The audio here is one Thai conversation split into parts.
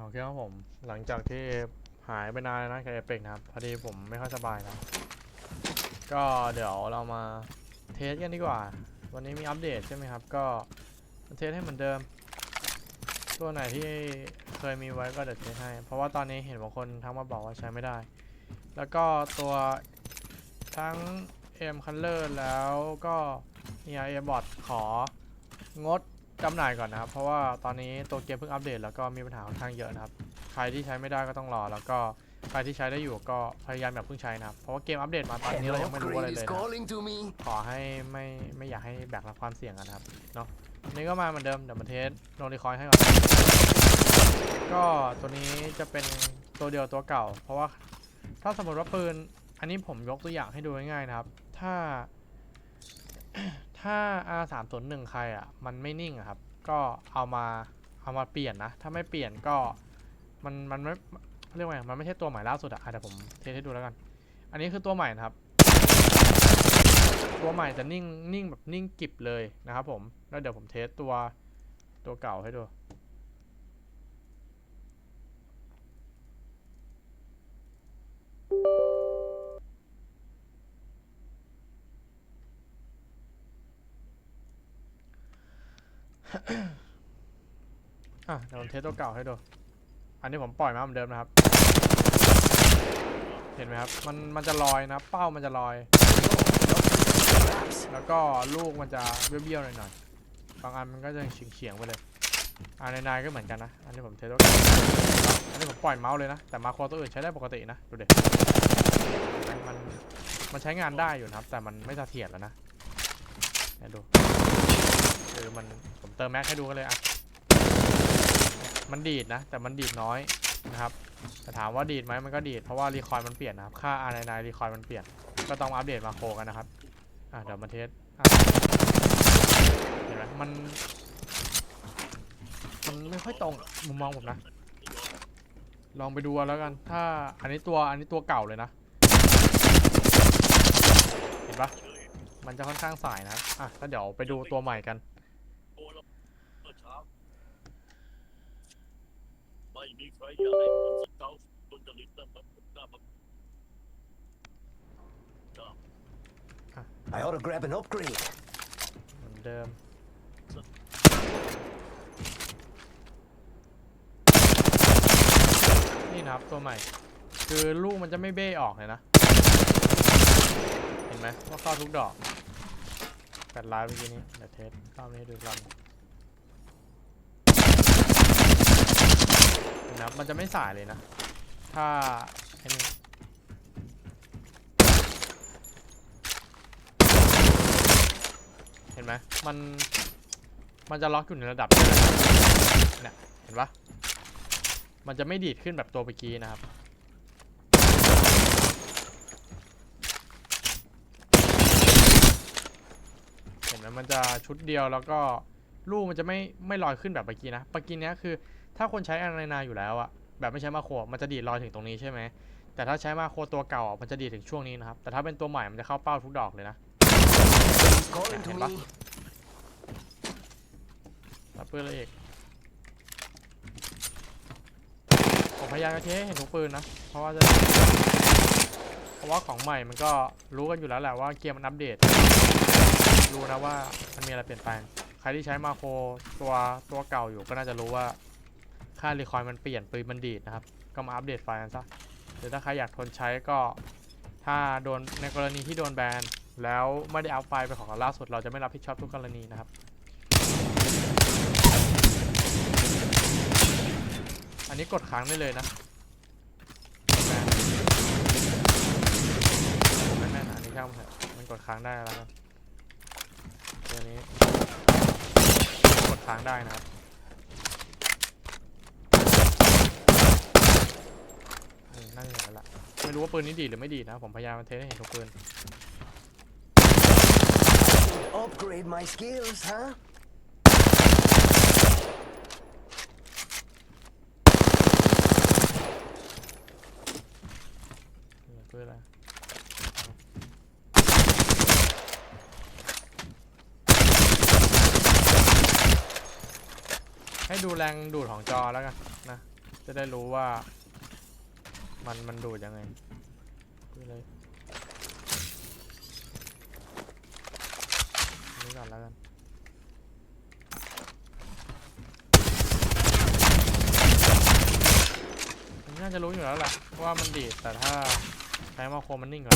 โอเคครับผมหลังจากที่หายไปนานนะกับเอเปกนะครับพอดีผมไม่ค่อยสบายนะ ก็เดี๋ยวเรามาเทสกันดีกว่า วันนี้มีอัปเดตใช่ไหมครับ ก็เทสให้เหมือนเดิม ตัวไหนที่เคยมีไว้ก็เดี๋ยวเทสให้ เพราะว่าตอนนี้เห็นบางคนทักมาบอกว่าใช้ไม่ได้ แล้วก็ตัวทั้ง M Color แล้วก็ EIA Bot ของด จำหน่ายก่อนนะครับ เพราะว่าตอนนี้ตัวเกมเพิ่งอัปเดตแล้วก็มีปัญหาค่อนข้างเยอะนะครับ ใครที่ใช้ไม่ได้ก็ต้องรอ แล้วก็ใครที่ใช้ได้อยู่ก็พยายามอย่าเพิ่งใช้นะครับ เพราะว่าเกมอัปเดตมาตอนนี้ An เรายังไม่รู้อะไร upgrade เลย is นะครับ calling to me. ขอให้ไม่ไม่อยากให้แบกรับความเสี่ยงกันนะครับเนาะวันนี้ก็มาเหมือนเดิมเดี๋ยวมาเทสโนรีคอยให้ก่อน ก็ตัวนี้จะเป็นตัวเดียวตัวเก่า เพราะว่าถ้าสมมติว่าปืน อันนี้ผมยกตัวอย่างให้ดูง่ายๆนะครับ ถ้า ถ้า R301 ใครอะ มันไม่นิ่งครับ ก็เอามาเอามาเปลี่ยนนะ ถ้าไม่เปลี่ยนก็มันมันไม่เรียกว่าไงมันไม่ใช่ตัวใหม่ล่าสุดอะเดี๋ยวผมเทสให้ดูแล้วกัน อันนี้คือตัวใหม่นะครับ ตัวใหม่จะนิ่งนิ่งแบบนิ่งกิบเลยนะครับผม แล้วเดี๋ยวผมเทสตัวตัวเก่าให้ดู อะเดี๋ยวผมเทสตัวเก่าให้ดู อันนี้ผมปล่อยมาเหมือนเดิมนะครับ เห็นไหมครับ มันมันจะลอยนะเป้ามันจะลอย แล้วก็ลูกมันจะเบี้ยวๆหน่อยๆ บางอันมันก็จะเฉียงๆไปเลยอ่าในนายก็เหมือนกันนะ อันนี้ผมเทสตัวเก่าอันนี้ผมปล่อยเมาส์เลยนะ แต่มาครตัวอื่นใช้ได้ปกตินะ ดูเด็มันมันใช้งานได้อยู่นะครับ แต่มันไม่เสถียรแล้วนะเดี๋ยวดูคือมัน เติมแม็กให้ดูกันเลยอะมันดีดนะ แต่มันดีดน้อยนะครับแต่ถามว่าดีดไหมมันก็ดีดเพราะว่ารีคอยล์มันเปลี่ยนนะครับ ค่า R ในรีคอยล์มันเปลี่ยน ก็ต้องอัปเดตมาโคกันนะครับอะเดี๋ยวมาเทสเห็นไหมมัน มันไม่ค่อยตรงมุมมองผมนะ ลองไปดูแล้วกัน ถ้าอันนี้ตัวอันนี้ตัวเก่าเลยนะ เห็นปะมันจะค่อนข้างสายนะอะก็เดี๋ยวไปดูตัวใหม่กัน ไม่มีใครอยากให้คนสเกาตุนจริตนั้นมันกล้ามา I ought to grab an upgrade. เหมือนเดิม นี่นะครับตัวใหม่ คือลูกมันจะไม่เบ้ออกเลยนะ เห็นไหมว่าเข้าทุกดอกแปดล้านเมื่อกี้นี้เดี๋ยวเทสเข้าไม่ให้ดูรัน เห็นนะครับมันจะไม่สายเลยนะ ถ้าไอ้นี่เห็นไหมมันมันจะล็อกอยู่ในระดับนี้นะครับเนี่ยเห็นปะมันจะไม่ดีดขึ้นแบบตัวเมื่อกี้นะครับ เห็นไหมมันจะชุดเดียวแล้วก็ลูกมันจะไม่ไม่ลอยขึ้นแบบเมื่อกี้นะเมื่อกี้เนี้ยคือ ถ้าคนใช้อ r นาอยู่แล้วอะแบบไม่ใช้มาโครมันจะดีดลอยถึงตรงนี้ใช่ไหมแต่ถ้าใช้มาโครตัวเก่าอะมันจะดีดถึงช่วงนี้นะครับ แต่ถ้าเป็นตัวใหม่มันจะเข้าเป้าทุกดอกเลยนะ He's calling to ห็น me. ปะรับปืนเลยอีกผมพยายามจะเทให้เห็นทุกปืนนะ เพราะว่าจะ เพราะว่าของใหม่มันก็รู้กันอยู่แล้วแหละว่าเกมมันอัปเดต รู้นะว่ามันมีอะไรเปลี่ยนแปลง ใครที่ใช้มาโครตัวตัวเก่าอยู่ก็น่าจะรู้ว่า ค่ารีคอยล์มันเปลี่ยนปืนมันดีดนะครับ ก็มาอัปเดตไฟล์กันซะหรือถ้าใครอยากทนใช้ก็ ถ้าโดนในกรณีที่โดนแบนแล้วไม่ได้เอาไฟล์ไปของล่าสุด เราจะไม่รับผิดชอบทุกกรณีนะครับ อันนี้กดค้างได้เลยนะแม่แม่นอันนี้ช่างมันเถอะมันกดค้างได้แล้วครับตัวนี้กดค้างได้นะครับอืม น่าจะเห็นแล้วล่ะ ไม่รู้ว่าปืนนี้ดีดหรือไม่ดีดนะ ผมพยายามเทสให้เห็นทุกปืน Upgrade my skills, huh? นี่ปืนอะไร ให้ดูแรงดูดของจอแล้วกันนะ จะได้รู้ว่า มันมันดูดยังไงดูเลยอันนี่ก่อนแล้วกันนน่าจะรู้อยู่แล้วแหละว่ามันดีดแต่ถ้าใช้มาโครมันนิ่งกว่า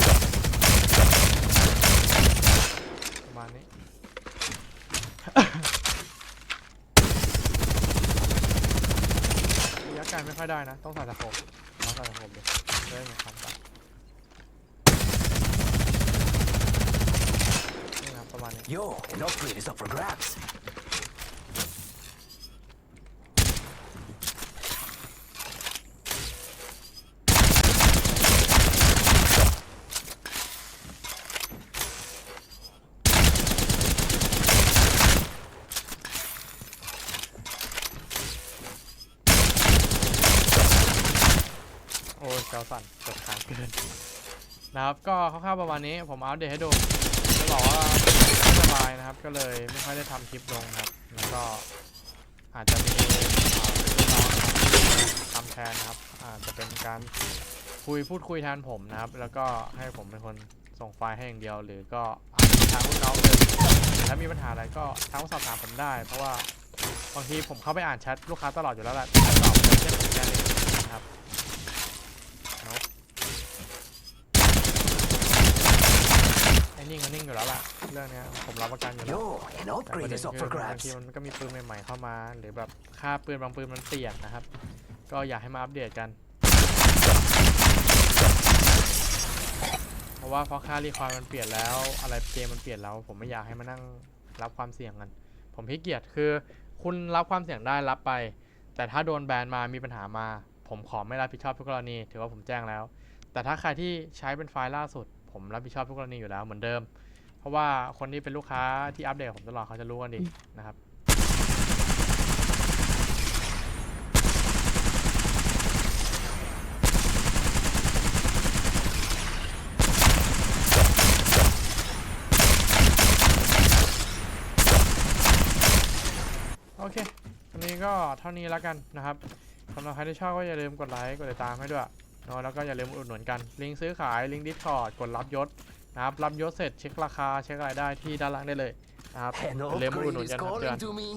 ประมาณนี้ระยะไกลไม่ค่อยได้นะ ต้องใส่ตะโขบต้องใส่ตะโขบดูจะได้มีความต่างนี่ครับประมาณนี้ Yo, an upgrade is up for grabs. โอ้ยเกาสั่นก ดค้นนะครับก็คร่าวๆประมาณนี้ผมอัปเดตให้ดูจะบอกว่าสบายนะครับ ก็เลยไม่ค่อยได้ทำคลิปลงนะครับ แล้วก็อาจจะมีน้องทำแทนนะครับอาจจะเป็นการคุยพูดคุยแทนผมนะครับ แล้วก็ให้ผมเป็นคนส่งไฟล์ให้อย่างเดียว หรือก็ทางลูกน้องเลยถ้ามีปัญหาอะไรก็ทักสอบถามผมได้ เพราะว่าบางทีผมเข้าไปอ่านแชทลูกค้าตลอดอยู่แล้วแหละแต่ตอบไม่เช่นเหมือนกันเองนะครับ ไอ้นิ่งก็นิ่งอยู่แล้วล่ะ เรื่องเนี้ยผมรับประกันอยู่แล้ว Yo, an แต่ประ upgrade เด็น is up คื for อบาง grabs. ทีมันก็มีปืนใหม่ๆเข้ามา หรือแบบค่าปืนบางปืนมันเปลี่ยนนะครับ ก็อยากให้มาอัปเดตกัน เพราะว่าเพราะค่ารีควายมันเปลี่ยนแล้ว อะไรเกมมันเปลี่ยนแล้ว ผมไม่อยากให้มานั่งรับความเสี่ยงกัน ผมขี้เกียจคือคุณรับความเสี่ยงได้รับไป แต่ถ้าโดนแบนมามีปัญหามา ผมขอไม่รับผิดชอบทุกกรณี ถือว่าผมแจ้งแล้ว แต่ถ้าใครที่ใช้เป็นไฟล์ล่าสุด ผมรับผิดชอบทุกกรณีอยู่แล้วเหมือนเดิม เพราะว่าคนที่เป็นลูกค้าที่อัปเดตกับผมตลอดเขาจะรู้กันดีนะครับ โอเควันนี้ก็เท่านี้แล้วกันนะครับสำหรับใครที่ชอบก็อย่าลืมกดไลค์ กดติดตามให้ด้วยเนาะแล้วก็อย่าลืมอุดหนุนกัน ลิงก์ซื้อขาย ลิงก์ดิสคอร์ดกดรับยศ นะครับรับยศเสร็จเช็คราคาเช็ครายได้ที่ด้านล่างได้เลยนะครับ An อย่าลืมมาอุดหนุน upgrade is กันครับเพื่อน calling to me.